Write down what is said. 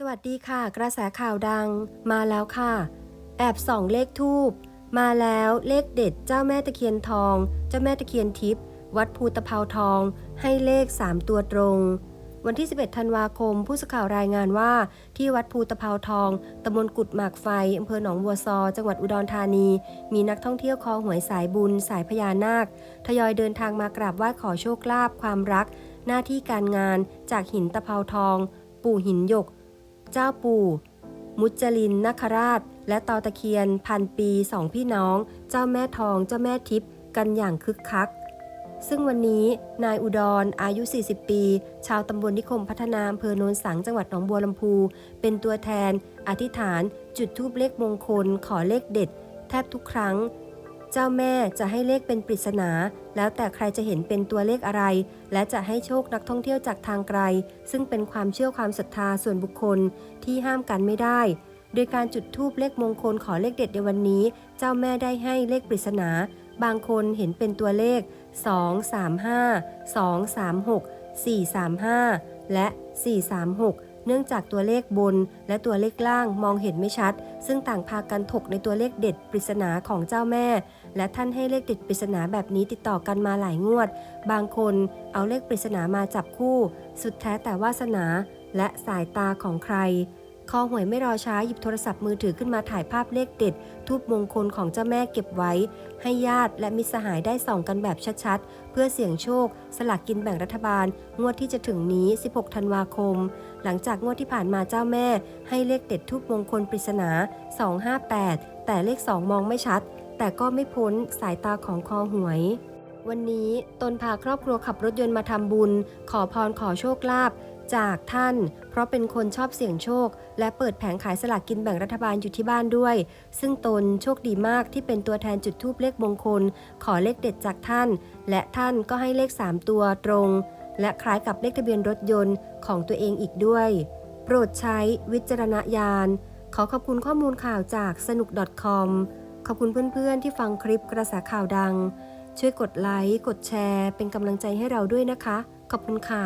สวัสดีค่ะ กระแสข่าวดัง มาแล้วค่ะ แอบส่องเลขทูบมาแล้วเลขเด็ดเจ้าแม่ตะเคียนทอง เจ้าแม่ตะเคียนทิพย์วัดภูตะเภาทอง ให้เลข 3 ตัวตรง วันที่ 11 ธันวาคม ผู้สื่อข่าวรายงานว่า ที่วัดภูตะเภาทองตำบลกุดหมากไฟอำเภอหนองบัวซอ จังหวัดอุดรธานี มีนักท่องเที่ยวคอหวยสายบุญ สายพญานาค ทยอยเดินทางมากราบไหว้ขอโชคลาภความรัก หน้าที่การงานจากหินตะเภาทอง ปู่หินหยก เจ้าปู่ มุจลินนคราช และตอตะเคียนพันปีสองพี่น้อง เจ้าแม่ทองเจ้าแม่ทิพย์กันอย่างคึกคัก ซึ่งวันนี้นายอุดรอายุ 40 ปี ชาวตำบลนิคมพัฒนาอำเภอโนนสังจังหวัดหนองบัวลำพู เป็นตัวแทน อธิษฐาน จุดธูปเลขมงคล ขอเลขเด็ด แทบทุกครั้ง เจ้าแม่จะให้เลขเป็นปริศนา แล้วแต่ใครจะเห็นเป็นตัวเลขอะไร และจะให้โชคนักท่องเที่ยวจากทางไกล ซึ่งเป็นความเชื่อความศรัทธาส่วนบุคคลที่ห้ามกันไม่ได้ โดยการจุดธูปเลขมงคลขอเลขเด็ดในวันนี้ เจ้าแม่ได้ให้เลขปริศนา บางคนเห็นเป็นตัวเลข 2 3 5 2 3 6 4 3 5 และ 436 เนื่องจากตัวเลขบนและตัวเลขล่างมองเห็นไม่ชัด ซึ่งต่างพากันถกในตัวเลขเด็ดปริศนาของเจ้าแม่ และท่านให้เลขเด็ดปริศนาแบบนี้ติดต่อกันมาหลายงวด บางคนเอาเลขปริศนามาจับคู่ สุดแท้แต่วาสนาและสายตาของใคร คอหวยไม่รอช้าหยิบโทรศัพท์มือถือขึ้นมาถ่ายภาพเลขเด็ด ทูบมงคลของเจ้าแม่เก็บไว้ ให้ญาติและมิสหายได้ส่องกันแบบชัดๆ เพื่อเสี่ยงโชค สลากกินแบ่งรัฐบาล งวดที่จะถึงนี้ 16 ธันวาคม หลังจากงวดที่ผ่านมาเจ้าแม่ ให้เลขเด็ดทูบมงคลปริศนา 258 แต่เลข 2 มองไม่ชัด แต่ก็ไม่พ้นสายตาของคอหวยวันนี้ตนพาครอบครัวขับรถยนต์มาทำบุญ ขอพรขอโชคลาภ จากท่าน เพราะเป็นคนชอบเสี่ยงโชค และเปิดแผงขายสลากกินแบ่งรัฐบาลอยู่ที่บ้านด้วย ซึ่งตนโชคดีมากที่เป็นตัวแทนจุดทูปเลขมงคล ขอเลขเด็ดจากท่าน และท่านก็ให้เลข 3 ตัวตรง และคล้ายกับเลขทะเบียนรถยนต์ของตัวเองอีกด้วย โปรดใช้วิจารณญาณ ขอขอบคุณข้อมูลข่าวจากสนุก .com ขอบคุณเพื่อนๆ ที่ฟังคลิปกระแสข่าวดัง ช่วยกดไลค์ กดแชร์ เป็นกำลังใจให้เราด้วยนะคะ ขอบคุณค่ะ